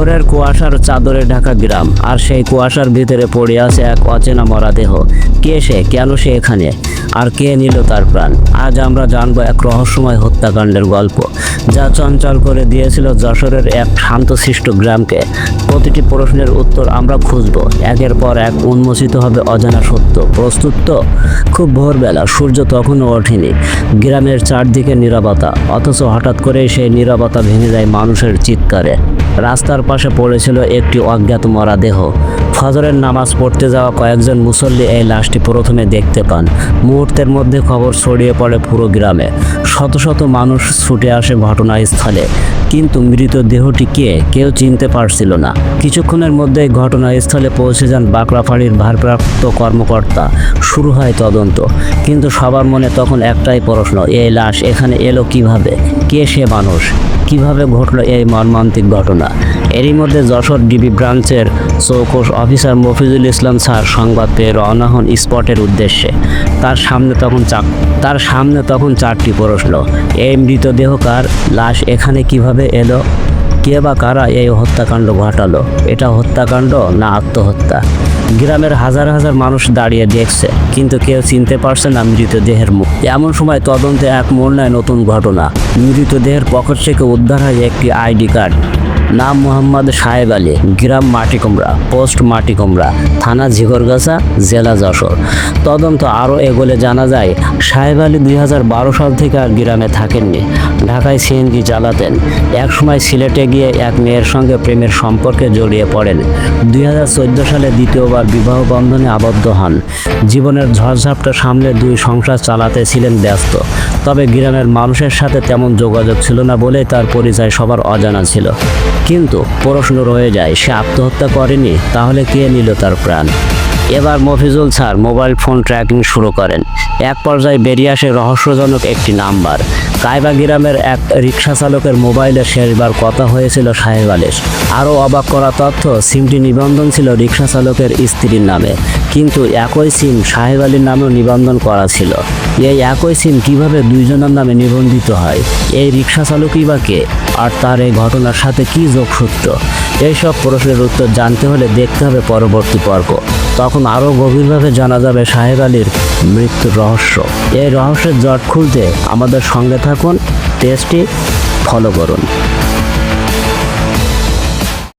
ভোরের কুয়াশার চাদরে ঢাকা গ্রাম, আর সেই কুয়াশার ভিতরে পড়ে আছে এক অচেনা মরাদেহ। কে সে? কেন সে এখানে? আর কে নিল তার প্রাণ? আজ আমরা জানব এক রহস্যময় হত্যাকাণ্ডের গল্প, যা চঞ্চল করে দিয়েছিল যশোরের এক শান্তশিষ্ট গ্রামকে। প্রতিটি প্রশ্নের উত্তর আমরা খুঁজব। একের পর এক উন্মোচিত হবে অজানা সত্য। প্রস্তুত তো? খুব ভোরবেলা, সূর্য তখনও ওঠেনি। গ্রামের চারদিকে নীরবতা, অথচ হঠাৎ করেই সেই নীরবতা ভেঙে যায় মানুষের চিৎকারে। রাস্তার পাশে পড়েছিল একটি অজ্ঞাত মরা দেহ। ফজরের নামাজ পড়তে যাওয়া কয়েকজন মুসল্লি এই লাশটি প্রথমে দেখতে পান। মুহূর্তের মধ্যে খবর ছড়িয়ে পড়ে পুরো গ্রামে। শত শত মানুষ ছুটে আসে ঘটনাস্থলে। কিন্তু মৃত দেহটি কে কেউ চিনতে পারছিল না। কিছুক্ষণের মধ্যে ঘটনাস্থলে পৌঁছে যান বাঁকড়াফাড়ির ভারপ্রাপ্ত কর্মকর্তা। শুরু হয় তদন্ত, কিন্তু সবার মনে তখন একটাই প্রশ্ন, এই লাশ এখানে এলো কীভাবে? কে সে মানুষ? কীভাবে ঘটলো এই মর্মান্তিক ঘটনা? এরই মধ্যে যশোর ডিবি ব্রাঞ্চের চৌকস অফিসার মফিজুল ইসলাম স্যার সংবাদ পেয়ে রওনা হন স্পটের উদ্দেশ্যে। তার সামনে তখন তার সামনে তখন চারটি প্রশ্ন, এই মৃতদেহ কার? লাশ এখানে কীভাবে এলো। কে বা কারা এই হত্যাকাণ্ড ঘটালো? এটা হত্যাকাণ্ড না আত্মহত্যা? গ্রামের হাজার হাজার মানুষ দাঁড়িয়ে দেখছে, কিন্তু কেউ চিনতে পারছে না মৃতদেহের মুখ। এমন সময় তদন্তে এক মোড় নতুন ঘটনা। মৃতদেহের পকেট থেকে উদ্ধার হয় একটি আইডি কার্ড। নাম মোহাম্মদ সাহেব আলী, গ্রাম মাটিকুমড়া পোস্ট মাটিকুমড়া থানা ঝিগরগাছা, জেলা যশোর। তদন্ত আরও এগোলে জানা যায় সাহেব আলী দুই হাজার বারো সাল থেকে আর গ্রামে থাকেননি। ঢাকায় সিএনজি চালাতেন। একসময় সিলেটে গিয়ে এক মেয়ের সঙ্গে প্রেমের সম্পর্কে জড়িয়ে পড়েন। দুই হাজার চোদ্দ সালে দ্বিতীয়বার বিবাহ বন্ধনে আবদ্ধ হন। জীবনের ঝড়ঝাপটা সামলে দুই সংসার চালাতে ছিলেন ব্যস্ত। তবে গ্রামের মানুষের সাথে তেমন যোগাযোগ ছিল না বলে তার পরিচয় সবার অজানা ছিল। কিন্তু প্রশ্ন রয়ে যায়, সে আত্মহত্যা করেনি, তাহলে কে নিল তার প্রাণ? এবার Mofizul sir mobile phone tracking শুরু করেন। এক পর্যায়ে বেরিয়ে আসে রহস্যজনক একটি নাম্বার। কায়বা গ্রামের এক রিক্সা চালকের মোবাইলে শেষবার কথা হয়েছিল সাহেব আলীর আরও অবাক করা তথ্য, সিমটি নিবন্ধন ছিল রিক্সা চালকের স্ত্রীর নামে। কিন্তু একই সিম সাহেব আলীর নামেও নিবন্ধন করা ছিল। এই একই সিম কীভাবে দুইজনের নামে নিবন্ধিত হয়? এই রিক্সা চালকই বা কে? আর তার এই ঘটনার সাথে কি যোগসূত্র? এইসব প্রশ্নের উত্তর জানতে হলে দেখতে হবে পরবর্তী পর্ব। তখন আরও গভীরভাবে জানা যাবে সাহেব আলীর মৃত্যুর রহস্য। এই রহস্যের জট খুলতে আমাদের সঙ্গে থাকুন টেস্টটি ফলো করুন।